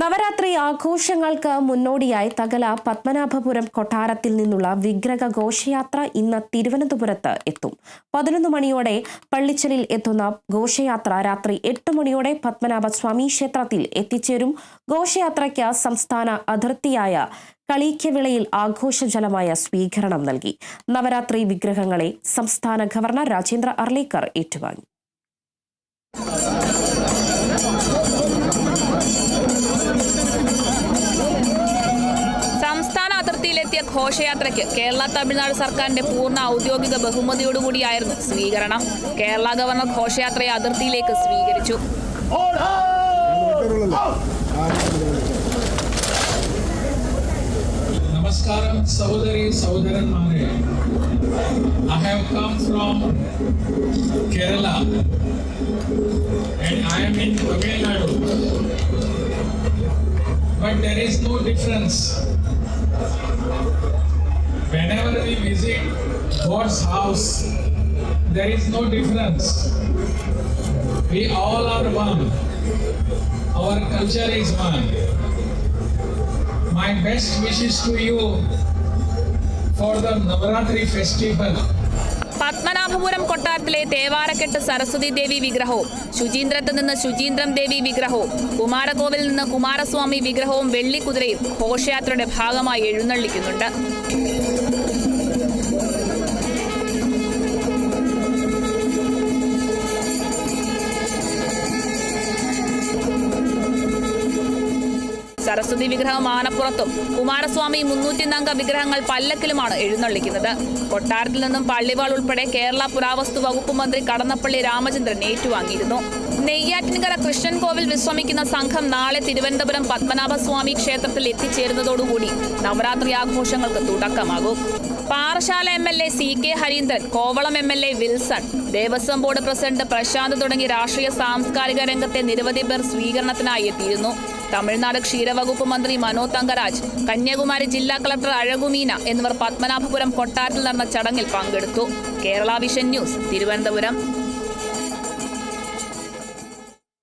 നവരാത്രി ആഘോഷങ്ങൾക്ക് മുന്നോടിയായി തകല പത്മനാഭപുരം കൊട്ടാരത്തിൽ നിന്നുള്ള വിഗ്രഹ ഘോഷയാത്ര ഇന്ന് തിരുവനന്തപുരത്ത് എത്തും. പതിനൊന്ന് മണിയോടെ പള്ളിച്ചലിൽ എത്തുന്ന ഘോഷയാത്ര രാത്രി എട്ട് മണിയോടെ പത്മനാഭസ്വാമി ക്ഷേത്രത്തിൽ എത്തിച്ചേരും. ഘോഷയാത്രയ്ക്ക് സംസ്ഥാന അതിർത്തിയായ കളീക്കവിളയിൽ ആഘോഷജലമായ സ്വീകരണം നൽകി. നവരാത്രി വിഗ്രഹങ്ങളെ സംസ്ഥാന ഗവർണർ രാജേന്ദ്ര അർലേക്കർ ഏറ്റുവാങ്ങി. ഘോഷയാത്രയ്ക്ക് കേരള തമിഴ്നാട് സർക്കാരിന്റെ പൂർണ ഔദ്യോഗിക ബഹുമതിയോടുകൂടിയായിരുന്നു സ്വീകരണം കേരള ഗവർണർ ഘോഷയാത്രയെ അതിർത്തിയിലേക്ക് സ്വീകരിച്ചു നമസ്കാരം സഹോദരി സഹോദരന്മാരെ I have come from Kerala and I am in Tamil Nadu. But there is no difference. Whenever we visit God's house, there is no difference. We all are one. Our culture is one. My best wishes to you for the Navaratri festival. Padmanabhapuram കൊട്ടാരത്തിലെ തേവാരക്കെട്ട് സരസ്വതി ദേവി വിഗ്രഹവും ശുചീന്ദ്രത്ത് നിന്ന് ശുചീന്ദ്രം ദേവി വിഗ്രഹവും കുമാരകോവിലിൽ നിന്ന് കുമാരസ്വാമി വിഗ്രഹവും വെള്ളിക്കുതിരയും ഘോഷയാത്രയുടെ ഭാഗമായി എഴുന്നള്ളിക്കുന്നുണ്ട്. സരസ്വതി വിഗ്രഹം ആനപ്പുറത്തും കുമാരസ്വാമി മുന്നൂറ്റിനംഗ വിഗ്രഹങ്ങൾ പല്ലക്കിലുമാണ് എഴുന്നള്ളിക്കുന്നത്. കൊട്ടാരത്തിൽ നിന്നും പള്ളിവാൾ ഉൾപ്പെടെ കേരള പുരാവസ്തു വകുപ്പ് മന്ത്രി കടന്നപ്പള്ളി രാമചന്ദ്രൻ ഏറ്റുവാങ്ങിയിരുന്നു. നെയ്യാറ്റിൻകര കൃഷ്ണൻ കോവിൽ വിശ്രമിക്കുന്ന സംഘം നാളെ തിരുവനന്തപുരം പത്മനാഭസ്വാമി ക്ഷേത്രത്തിൽ എത്തിച്ചേരുന്നതോടുകൂടി നവരാത്രി ആഘോഷങ്ങൾക്ക് തുടക്കമാകും. Parassala M L A C K Harindran Kovalam M L A Wilson Devaswom board president Prashanth തുടങ്ങി രാഷ്ട്രീയ സാംസ്കാരിക രംഗത്തെ നിരവധി പേർ സ്വീകരണത്തിനായി എത്തിയിരുന്നു. തമിഴ്നാട് ക്ഷീരവകുപ്പ് മന്ത്രി മനോ തങ്കരാജ് കന്യാകുമാരി ജില്ലാ കളക്ടർ അഴകുമീന എന്നിവർ പത്മനാഭപുരം കൊട്ടാരത്തിൽ നടന്ന ചടങ്ങിൽ പങ്കെടുത്തു. Kerala Vision News Thiruvananthapuram.